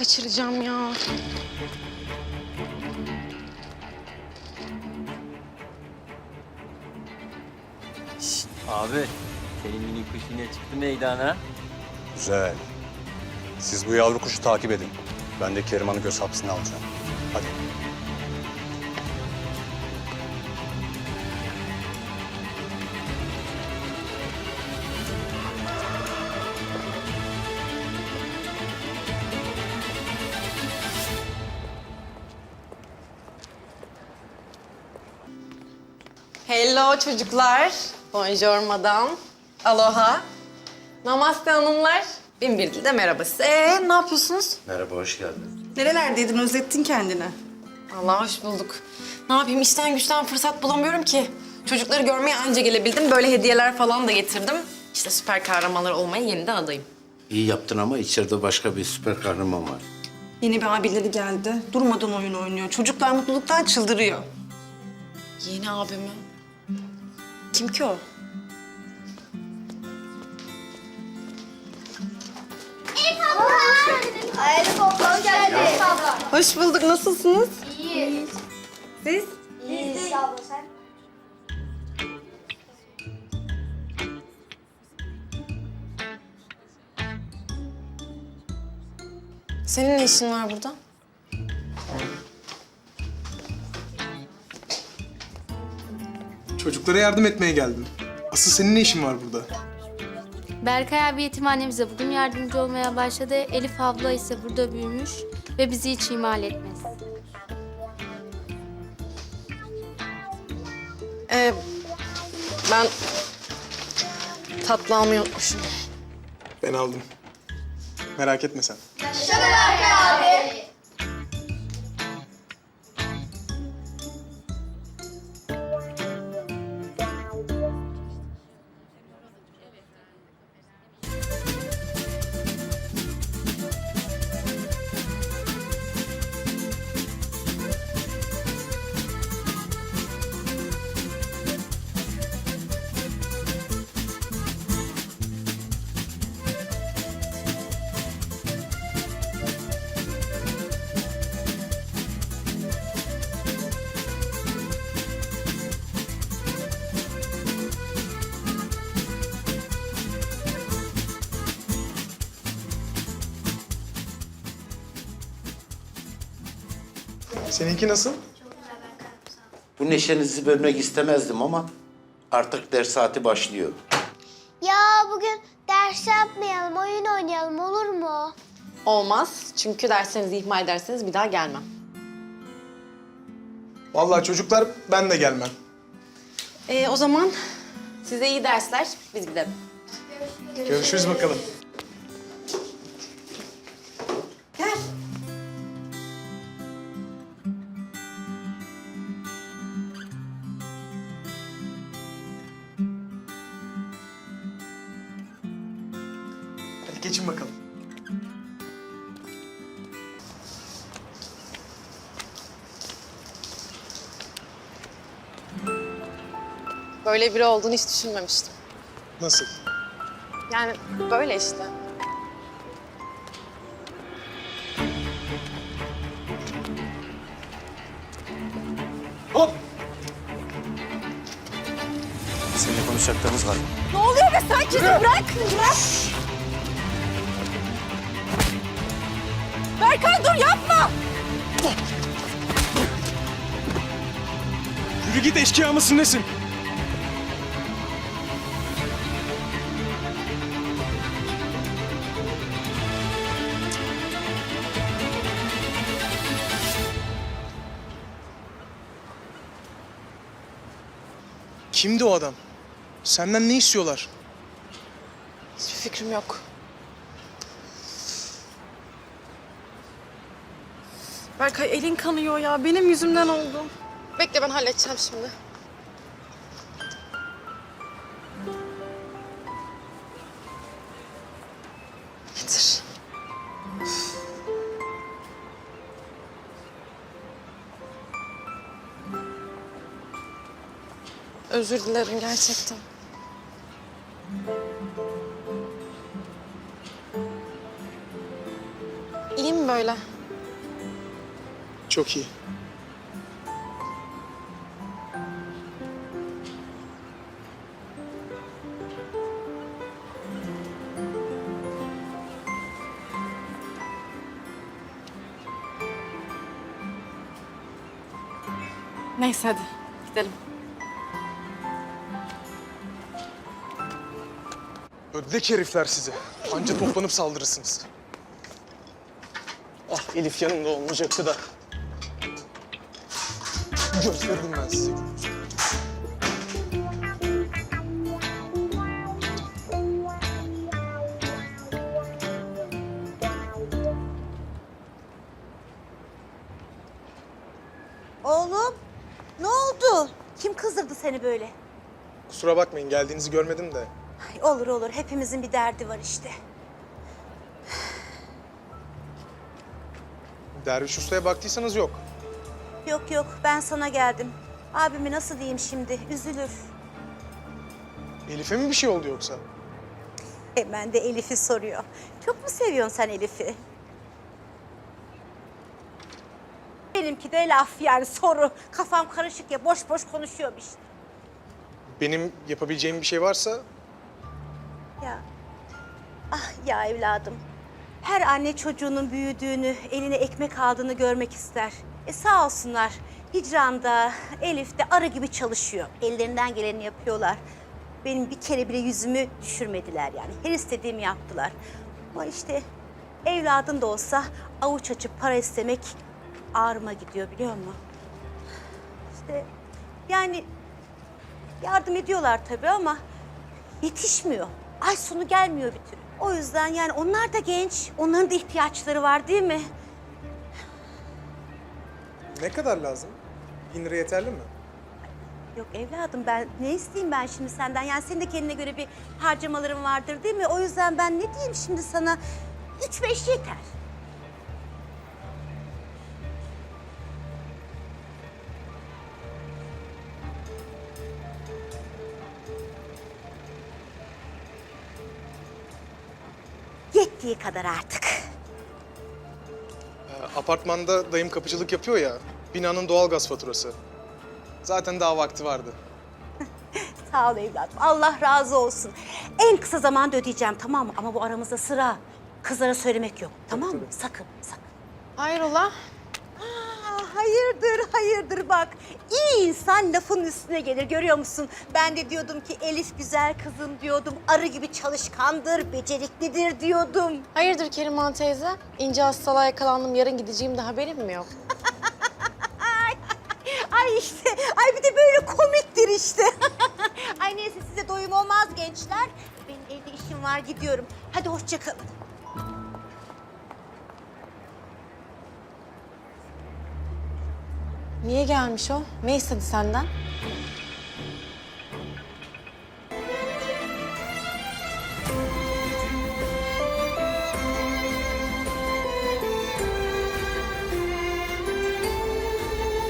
kaçıracağım ya. Abi, senin mini kuş yine çıktı meydana. Güzel. Siz bu yavru kuşu takip edin. Ben de Keriman'ı göz hapsine alacağım. Hadi. Hello çocuklar. Bonjour madame. Aloha. Namaste hanımlar. Bin bir dilde merhaba size. Ee, ne yapıyorsunuz? Merhaba, hoş geldin. Nerelerdeydin? Özlettin kendini. Allah hoş bulduk. Ne yapayım işten güçten fırsat bulamıyorum ki. Çocukları görmeye anca gelebildim. Böyle hediyeler falan da getirdim. İşte süper kahramanlar olmaya yeniden adayım. İyi yaptın ama içeride başka bir süper kahraman var. Yeni bir abileri geldi. Durmadan oyun oynuyor. Çocuklar mutluluktan çıldırıyor. Yeni abimi. Kim ki o? Ayrı koklan geldi. abla. Hoş bulduk. Nasılsınız? İyi. Siz? İyi abla sen. Senin ne işin var burada? Çocuklara yardım etmeye geldim. Asıl senin ne işin var burada? Berkay abi yetimhanemize bugün yardımcı olmaya başladı. Elif abla ise burada büyümüş ve bizi hiç ihmal etmez. Ee, ben tatlı almayı unutmuşum. Ben aldım. Merak etme sen. Seninki nasıl? Bu neşenizi bölmek istemezdim ama artık ders saati başlıyor. Ya bugün ders yapmayalım, oyun oynayalım olur mu? Olmaz. Çünkü derslerinizi ihmal ederseniz bir daha gelmem. Vallahi çocuklar ben de gelmem. Ee, o zaman size iyi dersler. Biz gidelim. Görüşürüz bakalım. Geçin bakalım. Böyle biri olduğunu hiç düşünmemiştim. Nasıl? Yani böyle işte. Hop! Seninle konuşacaklarımız var. Ne oluyor be sakin bırak. Bırak. Berkay dur yapma. Yürü git eşkıya mısın nesin? Kimdi o adam? Senden ne istiyorlar? Hiçbir fikrim yok. Berkay elin kanıyor ya. Benim yüzümden oldu. Bekle ben halledeceğim şimdi. Getir. Özür dilerim gerçekten. Çok iyi. Neyse hadi gidelim. Ördek herifler size. Anca toplanıp saldırırsınız. Ah Elif yanımda olmayacaktı da. Gösterdim ben size. Oğlum, ne oldu? Kim kızdırdı seni böyle? Kusura bakmayın geldiğinizi görmedim de. Ay, olur olur, hepimizin bir derdi var işte. Derviş Usta'ya baktıysanız yok. Yok yok, ben sana geldim. Abimi nasıl diyeyim şimdi, üzülür. Elif'e mi bir şey oldu yoksa? Hemen de Elif'i soruyor. Çok mu seviyorsun sen Elif'i? Benimki de laf yani soru. Kafam karışık ya, boş boş konuşuyorum işte. Benim yapabileceğim bir şey varsa Ya, ah ya evladım. Her anne çocuğunun büyüdüğünü, eline ekmek aldığını görmek ister. E sağ olsunlar. Hicran'da, Elif de arı gibi çalışıyor. Ellerinden geleni yapıyorlar. Benim bir kere bile yüzümü düşürmediler yani. Her istediğimi yaptılar. Ama işte evladın da olsa avuç açıp para istemek ağrıma gidiyor biliyor musun? İşte yani yardım ediyorlar tabii ama yetişmiyor. Ay sonu gelmiyor bir türlü. O yüzden yani onlar da genç. Onların da ihtiyaçları var değil mi? Ne kadar lazım? Bin lira yeterli mi? Yok evladım ben ne isteyeyim ben şimdi senden? Yani senin de kendine göre bir harcamaların vardır değil mi? O yüzden ben ne diyeyim şimdi sana? Üç beş yeter. Yettiği kadar artık. Apartmanda dayım kapıcılık yapıyor ya. Binanın doğalgaz faturası. Zaten daha vakti vardı. Sağ ol evladım. Allah razı olsun. En kısa zamanda ödeyeceğim tamam mı? Ama bu aramızda sıra. Kızlara söylemek yok. Tamam mı? Sakın, sakın. Hayrola? Aa, hayırdır, hayırdır bak. İyi insan lafın üstüne gelir görüyor musun? Ben de diyordum ki Elif güzel kızım diyordum. Arı gibi çalışkandır, beceriklidir diyordum. Hayırdır Keriman teyze? İnce hastalığa yakalandım. Yarın gideceğim de haberim mi yok? Ay işte, ay bir de böyle komiktir işte. ay neyse size doyum olmaz gençler. Benim evde işim var gidiyorum. Hadi hoşça kalın. Niye gelmiş o? Ne istedi senden?